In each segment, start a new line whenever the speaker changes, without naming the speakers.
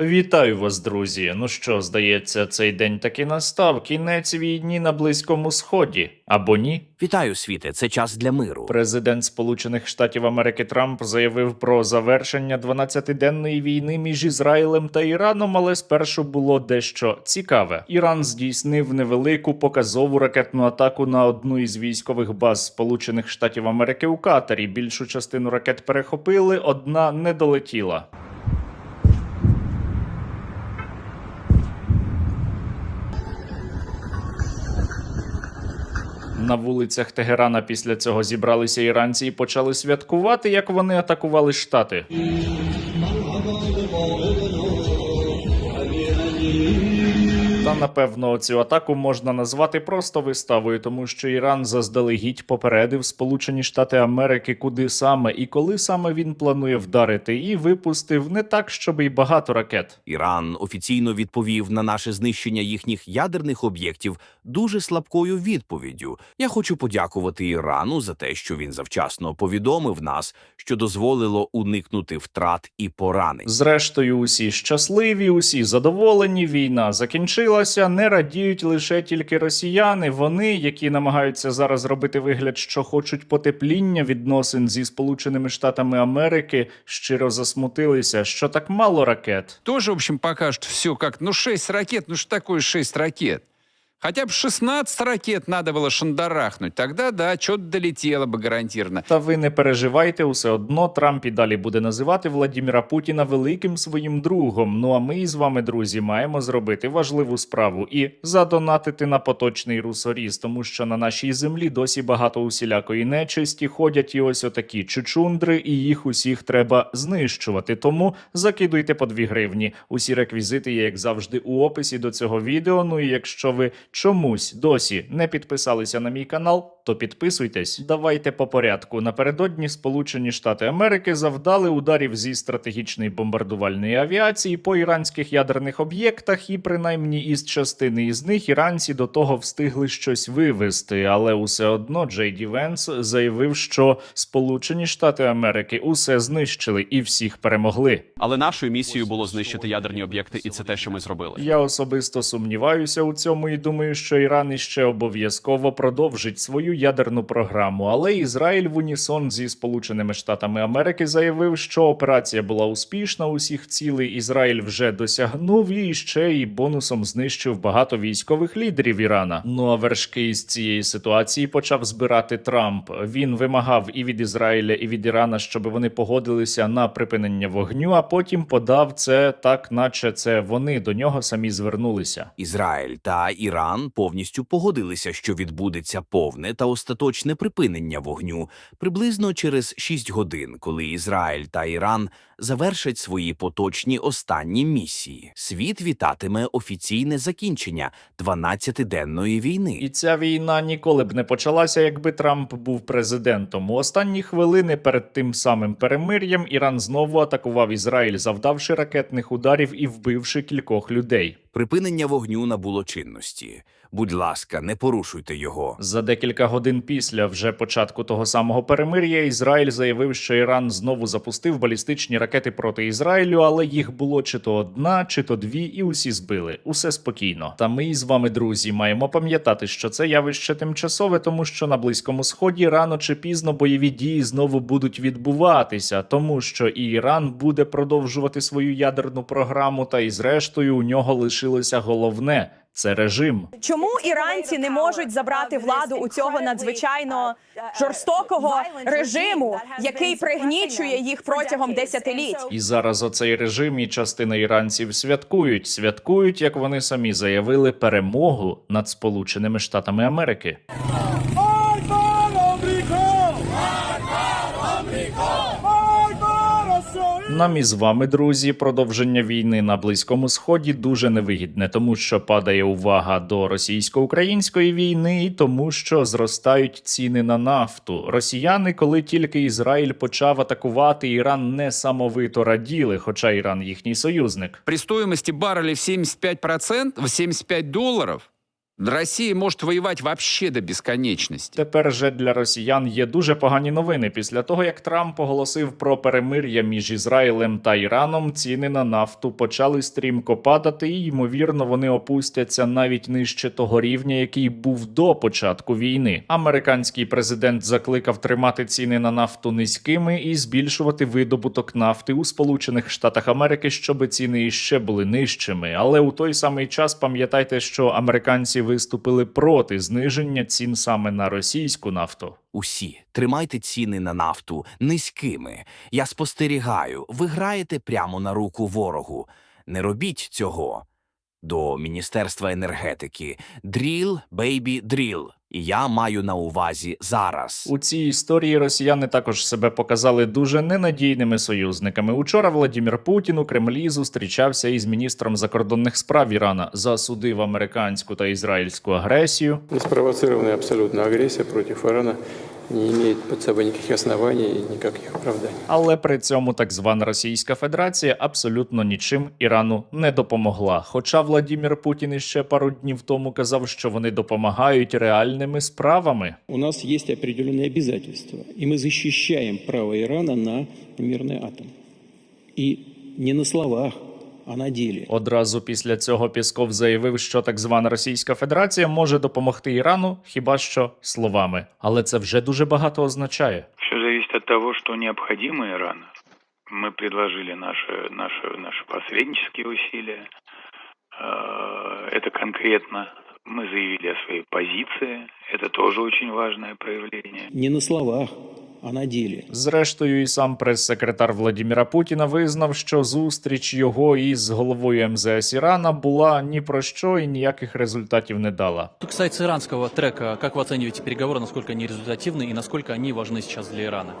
Вітаю вас, друзі. Ну що, здається, цей день таки настав. Кінець війні на Близькому Сході. Або ні?
Вітаю, світе. Це час для миру.
Президент Сполучених Штатів Америки Трамп заявив про завершення 12-денної війни між Ізраїлем та Іраном, але спершу було дещо цікаве. Іран здійснив невелику показову ракетну атаку на одну із військових баз Сполучених Штатів Америки у Катарі. Більшу частину ракет перехопили, одна не долетіла. На вулицях Тегерана після цього зібралися іранці і почали святкувати, як вони атакували штати. Та напевно цю атаку можна назвати просто виставою, тому що Іран заздалегідь попередив Сполучені Штати Америки, куди саме і коли саме він планує вдарити, і випустив не так, щоб і багато ракет.
Іран офіційно відповів на наше знищення їхніх ядерних об'єктів дуже слабкою відповіддю. Я хочу подякувати Ірану за те, що він завчасно повідомив нас, що дозволило уникнути втрат і поранень.
Зрештою, усі щасливі, усі задоволені. Війна закінчилася. Не радіють лише тільки росіяни. Вони, які намагаються зараз робити вигляд, що хочуть потепління відносин зі Сполученими Штатами Америки, щиро засмутилися, що так мало ракет.
Тоже, в общем, покажут все как, ну, 6 ракет, ну, что такое 6 ракет? Хотя бы 16 ракет надо было шандарахнуть, тогда, да, что-то долетело бы гарантированно.
Та ви не переживайте, усе одно Трамп і далі буде називати Владіміра Путіна великим своїм другом. Ну а ми із вами, друзі, маємо зробити важливу справу і задонатити на поточний русоріз, тому що на нашій землі досі багато усілякої нечисті ходять і ось отакі чучундри, і їх усіх треба знищувати. Тому закидуйте по 2 гривні. Усі реквізити є, як завжди, у описі до цього відео. Ну і якщо ви чомусь досі не підписалися на мій канал, то підписуйтесь. Давайте по порядку. Напередодні Сполучені Штати Америки завдали ударів зі стратегічної бомбардувальної авіації по іранських ядерних об'єктах, і принаймні із частини із них іранці до того встигли щось вивести. Але усе одно Джей Ді Венс заявив, що Сполучені Штати Америки усе знищили і всіх перемогли.
Але нашою місією було знищити ядерні об'єкти, і це те, що ми зробили.
Я особисто сумніваюся у цьому і думаю, що Іран іще обов'язково продовжить свою ядерну програму. Але Ізраїль в унісон зі Сполученими Штатами Америки заявив, що операція була успішна. Усіх цілей Ізраїль вже досягнув і ще й бонусом знищив багато військових лідерів Ірана. Ну а вершки із цієї ситуації почав збирати Трамп. Він вимагав і від Ізраїля, і від Ірана, щоб вони погодилися на припинення вогню, а потім подав це так, наче це вони до нього самі звернулися.
Ізраїль та Іран повністю погодилися, що відбудеться повне та остаточне припинення вогню приблизно через 6 годин, коли Ізраїль та Іран завершать свої поточні останні місії. Світ вітатиме офіційне закінчення 12-денної війни.
І ця війна ніколи б не почалася, якби Трамп був президентом. У останні хвилини перед тим самим перемир'ям Іран знову атакував Ізраїль, завдавши ракетних ударів і вбивши кількох людей.
Припинення вогню набуло чинності. Будь ласка, не порушуйте його.
За декілька годин після вже початку того самого перемир'я Ізраїль заявив, що Іран знову запустив балістичні ракети проти Ізраїлю, але їх було чи то одна, чи то дві, і усі збили. Усе спокійно. Та ми із вами, друзі, маємо пам'ятати, що це явище тимчасове, тому що на близькому сході рано чи пізно бойові дії знову будуть відбуватися, тому що і Іран буде продовжувати свою ядерну програму, та і зрештою у нього лишилося головне. Це режим.
Чому іранці не можуть забрати владу у цього надзвичайно жорстокого режиму, який пригнічує їх протягом десятиліть?
І зараз оцей режим і частина іранців святкують. Святкують, як вони самі заявили, перемогу над Сполученими Штатами Америки. Нам із вами, друзі, продовження війни на близькому сході дуже невигідне, тому що падає увага до російсько-української війни, і тому що зростають ціни на нафту. Росіяни, коли тільки Ізраїль почав атакувати, Іран несамовито раділи, хоча Іран їхній союзник.
При стоимости барреля в 75%, в 75 долларов, Россия может воевать вообще до бесконечности.
Тепер же для росіян є дуже погані новини. Після того як Трамп оголосив про перемир'я між Ізраїлем та Іраном, ціни на нафту почали стрімко падати, і ймовірно вони опустяться навіть нижче того рівня, який був до початку війни. Американський президент закликав тримати ціни на нафту низькими і збільшувати видобуток нафти у Сполучених Штатах Америки, щоб ціни іще були нижчими. Але у той самий час пам'ятайте, що американці виступили проти зниження цін саме на російську нафту.
Усі тримайте ціни на нафту низькими. Я спостерігаю, ви граєте прямо на руку ворогу. Не робіть цього. До Міністерства енергетики дріл, бейбі, дріл. І я маю на увазі зараз.
У цій історії росіяни також себе показали дуже ненадійними союзниками. Учора Владімір Путін у Кремлі зустрічався із міністром закордонних справ Ірана, засудив американську та ізраїльську агресію.
Неспровоцированная абсолютно агрессия против Ирана не имеет под собой никаких оснований и никаких оправданий.
Але при цьому так звана Російська Федерація абсолютно нічим Ірану не допомогла. Хоча Владімір Путін іще пару днів тому казав, що вони допомагають реальними справами.
У нас есть определенные обязательства, и мы защищаем право Ирана на мирный атом. И не на словах, а на деле.
Одразу після цього Пісков заявив, що так звана Російська Федерація може допомогти Ірану хіба що словами. Але це вже дуже багато означає.
Все зависит от того, что необходимо Ирану. Мы предложили наши, наши, наши посреднические усилия. Э, Это конкретно. Мы заявили о своей позиции. Это тоже очень важное проявление.
Не на словах, а на деле.
Зрештою, і сам прес-секретар Владіміра Путіна визнав, що зустріч його із головою МЗС Ірана була ні про що і ніяких результатів не дала.
Что касается иранского трека, как вы оцениваете переговоры, насколько они результативны и насколько они важны сейчас для Ирана?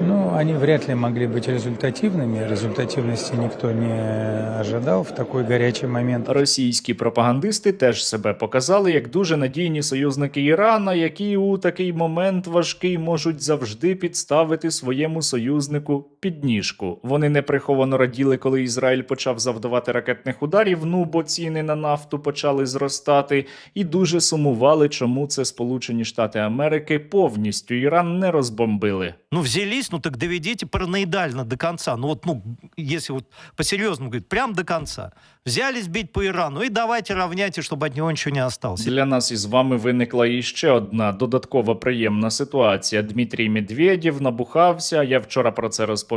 Ну, они вряд ли могли быть результативными. Результативности никто не ожидал в такой горячий момент.
Російські пропагандисти теж себе показали як дуже надійні союзники Ірана, які у такий момент важкий можуть завжди підставити своєму союзнику підніжку. Вони неприховано раділи, коли Ізраїль почав завдавати ракетних ударів. Ну бо ціни на нафту почали зростати, і дуже сумували, чому це Сполучені Штати Америки повністю Іран не розбомбили.
Ну, взялись, ну так доведите параноидально до конца. Ну вот, ну, если вот по-серьезному говорить, прям до конца. Взялись бить по Ирану и давайте равняйте, чтобы от него ничего не осталось.
Для нас із вами виникла іще одна додаткова приємна ситуація. Дмитрій Медведєв набухався. Я вчора про це розповідав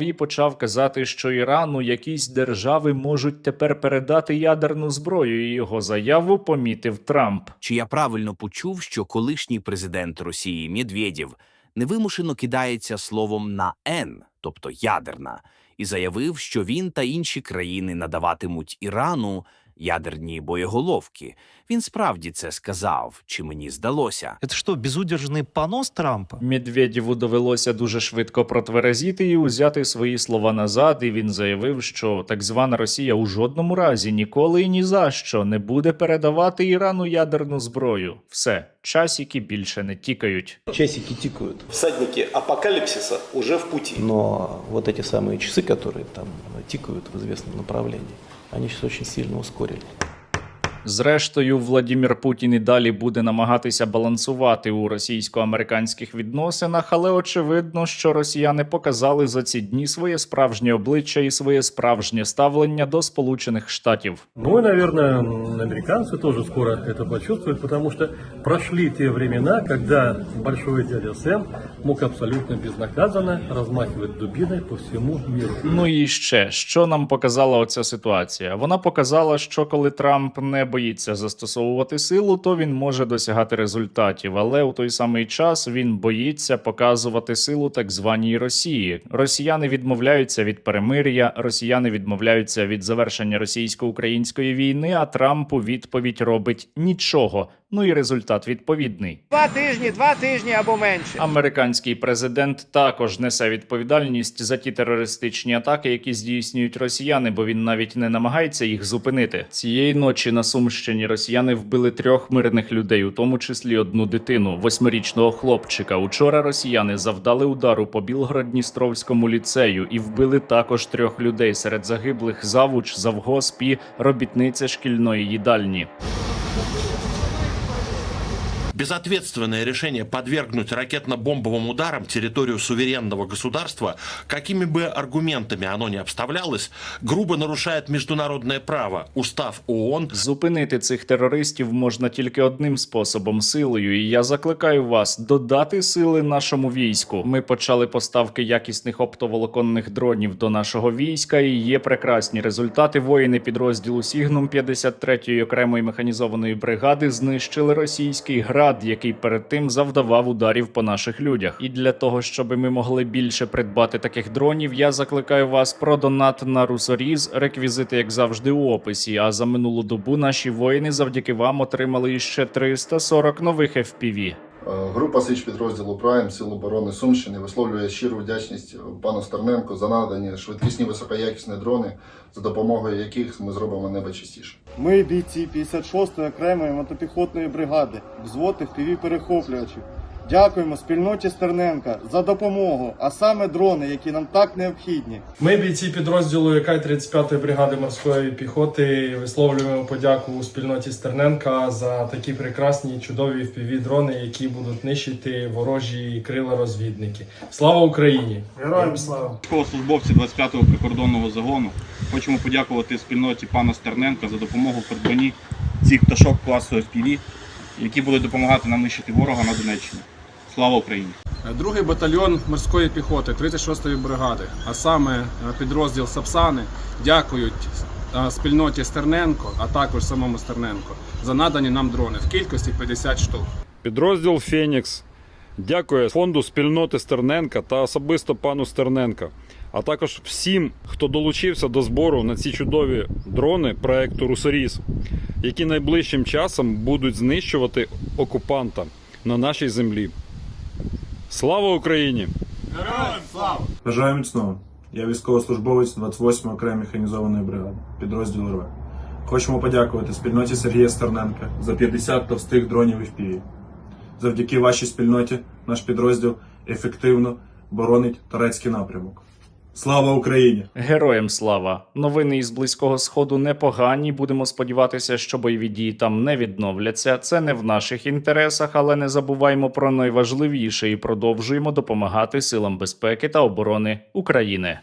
і почав казати, що Ірану якісь держави можуть тепер передати ядерну зброю. І його заяву помітив Трамп.
Чи я правильно почув, що колишній президент Росії Медведєв невимушено кидається словом на «Н», тобто ядерна, і заявив, що він та інші країни надаватимуть Ірану ядерні боєголовки. Він справді це сказав, чи мені здалося?
Это что, безудержный понос Трампа?
Медведєву довелося дуже швидко протверезіти і узяти свої слова назад. І він заявив, що так звана Росія у жодному разі ніколи і ні за що не буде передавати Ірану ядерну зброю. Все, часики більше не тікають.
Часики тикают.
Всадники апокалипсиса уже в пути.
Но вот эти самые часы, которые там тикают в известном направлении, они сейчас очень сильно ускорили.
Зрештою, Владімір Путін і далі буде намагатися балансувати у російсько-американських відносинах, але очевидно, що росіяни показали за ці дні своє справжнє обличчя і своє справжнє ставлення до Сполучених Штатів.
Ну и, наверное, американцы тоже скоро это почувствуют, потому что прошли те времена, когда большой дядя Сэм мог абсолютно безнаказанно размахивать дубиной по всему миру.
Ну і ще що нам показала оця ситуація? Вона показала, що коли Трамп не боїться застосовувати силу, то він може досягати результатів. Але у той самий час він боїться показувати силу так званій Росії. Росіяни відмовляються від перемир'я, росіяни відмовляються від завершення російсько-української війни. А Трамп у відповідь робить нічого. Ну і результат відповідний.
Два тижні, два тижні або менше.
Американський президент також несе відповідальність за ті терористичні атаки, які здійснюють росіяни, бо він навіть не намагається їх зупинити. Цієї ночі на Сумщині росіяни вбили трьох мирних людей, у тому числі одну дитину, восьмирічного хлопчика. Учора росіяни завдали удару по Білгород-Дністровському ліцею і вбили також трьох людей. Серед загиблих завуч, завгосп і робітниця шкільної їдальні.
Безответственное решение подвергнуть ракетно-бомбовым ударам территорию суверенного государства, какими бы аргументами оно ни обставлялось, грубо нарушает международное право, устав ООН,
Зупинити цих терористів можна тільки одним способом силою. І я закликаю вас додати сили нашому війську. Ми почали поставки якісних оптоволоконних дронів до нашого війська, і є прекрасні результати. Воїни підрозділу Сігнум 53-ї окремої механізованої бригади знищили російський град, який перед тим завдавав ударів по наших людях. І для того, щоб ми могли більше придбати таких дронів, я закликаю вас про донат на Русоріз. Реквізити, як завжди, у описі. А за минулу добу наші воїни завдяки вам отримали іще 340 нових FPV.
Е, Група Січ підрозділу Прайм Сил оборони Сумщини висловлює щиру вдячність пану Стерненку за надані швидкісні високоякісні дрони, за допомогою яких ми зробимо небо чистіше.
Ми бійці 56-ї окремої мотопіхотної бригади, взвод і перехоплювачів. Дякуємо спільноті Стерненка за допомогу, а саме дрони, які нам так необхідні.
Ми бійці підрозділу ЯК 35-ї бригади морської піхоти висловлюємо подяку у спільноті Стерненка за такі прекрасні чудові fpv дрони, які будуть нищити ворожі крила розвідники. Слава Україні!
Героям слава!
Військовослужбовці 25-го прикордонного загону хочемо подякувати спільноті пана Стерненка за допомогу в придбанні цих пташок класу FPV, які будуть допомагати нам нищити ворога на Донеччині. Слава Україні!
Другий батальйон морської піхоти 36-ї бригади, а саме е, підрозділ Сапсани, дякують е, спільноті Стерненко, а також самому Стерненко за надані нам дрони в кількості 50 штук.
Підрозділ Фенікс дякує фонду спільноти Стерненка та особисто пану Стерненка, а також всім, хто долучився до збору на ці чудові дрони проекту Русоріз, які найближчим часом будуть знищувати окупанта на нашій землі. Слава Україні! Героям слава!
Бажаю міцного. Я військовослужбовець 28-ї окремої механізованої бригади, підрозділ РВ. Хочемо подякувати спільноті Сергія Стерненка за 50 товстих дронів FPV. Завдяки вашій спільноті наш підрозділ ефективно боронить турецький напрямок. Слава Україні!
Героям слава! Новини із близького сходу непогані. Будемо сподіватися, що бойові дії там не відновляться. Це не в наших інтересах, але не забуваймо про найважливіше і продовжуємо допомагати силам безпеки та оборони України.